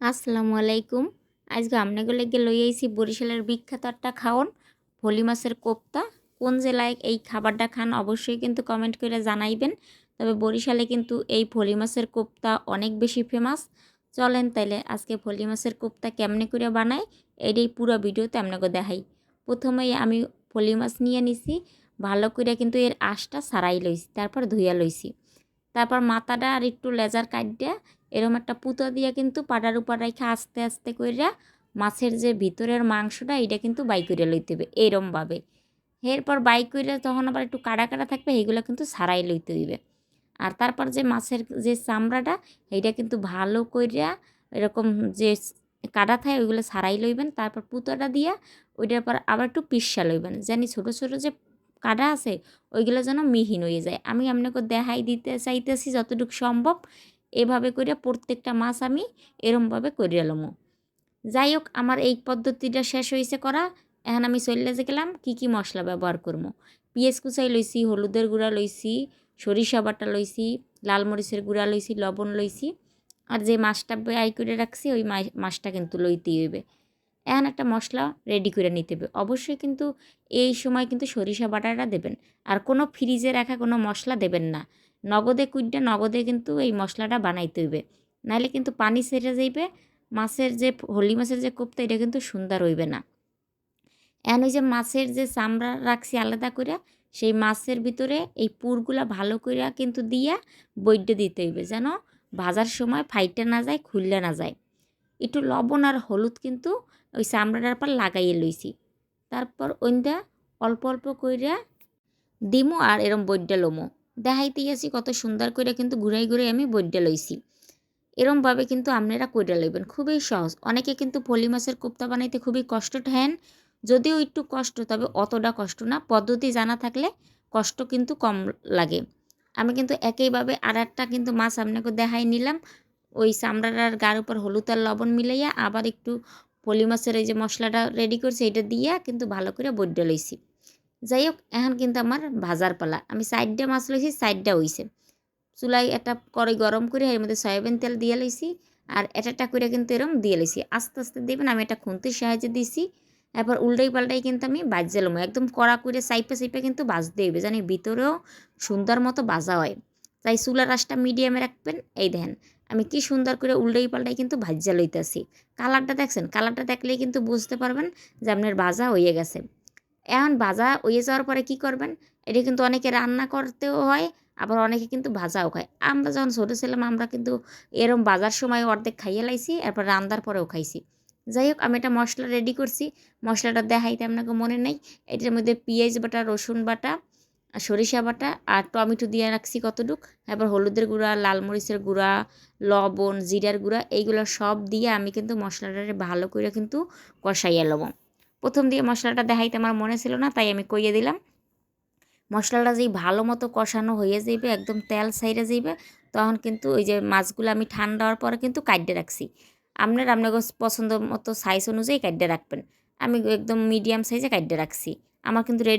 আসসালামু আলাইকুম। আজকে আপনাকে লেগে লই আইছি বরিশালের বিখ্যাত একটা খাওন, ভলি মাছের কোপ্তা। কোন জেলায় এই খাবারটা খান অবশ্যই কিন্তু কমেন্ট করে জানাইবেন। তবে বরিশালে কিন্তু এই ফলি মাছের কোপ্তা অনেক বেশি ফেমাস চলেন তাইলে আজকে ফলি মাছের কোপ্তা কেমনে করে বানাই এটাই পুরো ভিডিওতে আপনাকে দেখাই। প্রথমেই আমি ফলি মাছ নিয়ে নিছি, ভালো করে কিন্তু এর আঁশটা সারাই লইছি, তারপর ধুইয়া লইছি। তারপর মাথাটা আর একটু লেজার কাটিয়া এরম একটা পুতো দিয়ে কিন্তু পাটার উপর রেখে আস্তে আস্তে কইরা মাছের যে ভিতরের মাংসটা এটা কিন্তু বাই করে লইতে হবে এরমভাবে। এরপর বাই করে তখন আবার একটু কাটা কাটা থাকবে, এইগুলো কিন্তু সারাই লইতে হইবে। আর তারপর যে মাছের যে চামড়াটা, এইটা কিন্তু ভালো কইরা এরকম যে কাটা থাকে, ওইগুলো সারাই লইবেন। তারপর পুতোটা দিয়া ওইটার পর আবার একটু পিসা লইবেন। জানি ছোটো ছোটো যে কাটা আছে, ওইগুলো যেন মিহিন হয়ে যায়। আমি আপনাকে দেখাই দিতে চাইতেছি যতটুকু সম্ভব, এভাবে করে প্রত্যেকটা মাছ আমি এরমভাবে করে এলামো যাই হোক, আমার এই পদ্ধতিটা শেষ হয়েছে করা। এখন আমি চলে যে গেলাম, কী কী মশলা ব্যবহার করব পিঁয়াজ কুচাই লইছি, হলুদের গুঁড়া লইছি, সরিষা বাটা লইছি, লাল মরিচের গুঁড়া লইছি, লবণ লইছি। আর যে মাছটা আই করে রাখছি, ওই মাছটা কিন্তু লইতেই হইবে। এখন একটা মশলা রেডি করে নিতে হবে। অবশ্যই কিন্তু এই সময় কিন্তু সরিষা বাটাটা দেবেন। আর কোনো ফ্রিজে রাখা কোনো মশলা দেবেন না। নগদে কুইডটা নগদে কিন্তু এই মশলাটা বানাইতে হইবে। নাহলে কিন্তু পানি সেরে যাইবে, মাছের যে হোলি মাছের যে কোপ্তা, এটা কিন্তু সুন্দর হইবে না। এখন ওই যে মাছের যে চামড়া রাখছি আলাদা করে সেই মাছের ভিতরে এই পুরগুলা ভালো করে কিন্তু দিয়া বৈদ্য দিতে হইবে যেন ভাজার সময় ফাইটে না যায় খুললে না যায়। একটু লবণ আর হলুদ কিন্তু ওই চামড়াটার পর লাগাইয়ে লইছি। তারপর ওইটা অল্প অল্প কইরা দিমো আর এরম বৈড্যা লমো। দেখাইতেই আছি কত সুন্দর করে কিন্তু ঘুরাই ঘুরাই আমি বৈড্যা লইছি। এরমভাবে কিন্তু আপনারা কইরা লইবেন, খুবই সহজ। অনেকে কিন্তু পলি মাছের কোপ্তা বানাইতে খুবই কষ্ট ঠেন, যদিও একটু কষ্ট, তবে অতটা কষ্ট না। পদ্ধতি জানা থাকলে কষ্ট কিন্তু কম লাগে। আমি কিন্তু একইভাবে আর একটা কিন্তু মাছ আপনাকে দেখাই নিলাম। ওই চামড়ার গার উপর হলুদ আর লবণ মিলাইয়া আবার একটু পলি মাছের এই যে মশলাটা রেডি করছি, এটা দিয়া কিন্তু ভালো করে বড্ডা লইছি। যাই হোক এখন কিন্তু আমার ভাজার পালা। আমি সাইডটা মাছ লইছি, সাইডটা হইছে। চুলাই একটা কড়াই গরম করে এর মধ্যে সয়াবিন তেল দিয়ে লইছি আর একটা করে কিন্তু এরম দিয়ে লইছি। আস্তে আস্তে দেবেন আমি একটা খুন্তির সাহায্যে দিছি। এরপর উল্টাই পাল্টাই কিন্তু আমি বাজলাম একদম কড়া করে সাইপে সাইপে কিন্তু বাজতে হইবে। জানি ভিতরেও সুন্দর মতো বাজা হয়। তাই চুলার রাসটা মিডিয়ামে রাখবেন। এই দেখেন, আমি কি সুন্দর করে উল্টাই পাল্টাই কিন্তু ভাজ্যা লইতেছি কালারটা দেখছেন? কালারটা দেখলেই কিন্তু বুঝতে পারবেন যে আপনার ভাজা হয়ে গেছে। এখন ভাজা হয়ে যাওয়ার পরে কি করবেন? এটা কিন্তু অনেকে রান্না করতেও হয়, আবার অনেকে কিন্তু ভাজাও খায়। আমরা যখন ছোটো ছিলাম, আমরা কিন্তু এরম বাজার সময় অর্ধেক খাইয়ে লাইছি, এরপর রান্নার পরেও খাইছি। যাই হোক, আমি এটা মশলা রেডি করছি। মশলাটা দেখাইতে আপনাকে মনে নেই। এটার মধ্যে পেঁয়াজ বাটা, রসুন বাটা সরিষা বাটা আর টমেটো দিয়ে রাখছি কতটুক। এবার হলুদের গুঁড়া, লাল মরিচের গুঁড়া, লবণ, জিরার গুঁড়া, এইগুলো সব দিয়ে আমি কিন্তু মশলাটা ভালো করে কিন্তু কষাইয়া লব। প্রথম দিয়ে মশলাটা দেখাইতে আমার মনে ছিল না, তাই আমি কইয়ে দিলাম। মশলাটা যেই ভালো মতো কষানো হয়ে যাইবে, একদম তেল সাইডে যাইবে, তখন কিন্তু ওই যে মাছগুলো আমি ঠান্ডা হওয়ার পরে কিন্তু কাটতে রাখছি। আপনার আপনার পছন্দ মতো সাইজ অনুযায়ী কাটতে রাখবেন। আমি একদম মিডিয়াম সাইজে কাটতে রাখছি। আমার কিন্তু রেডি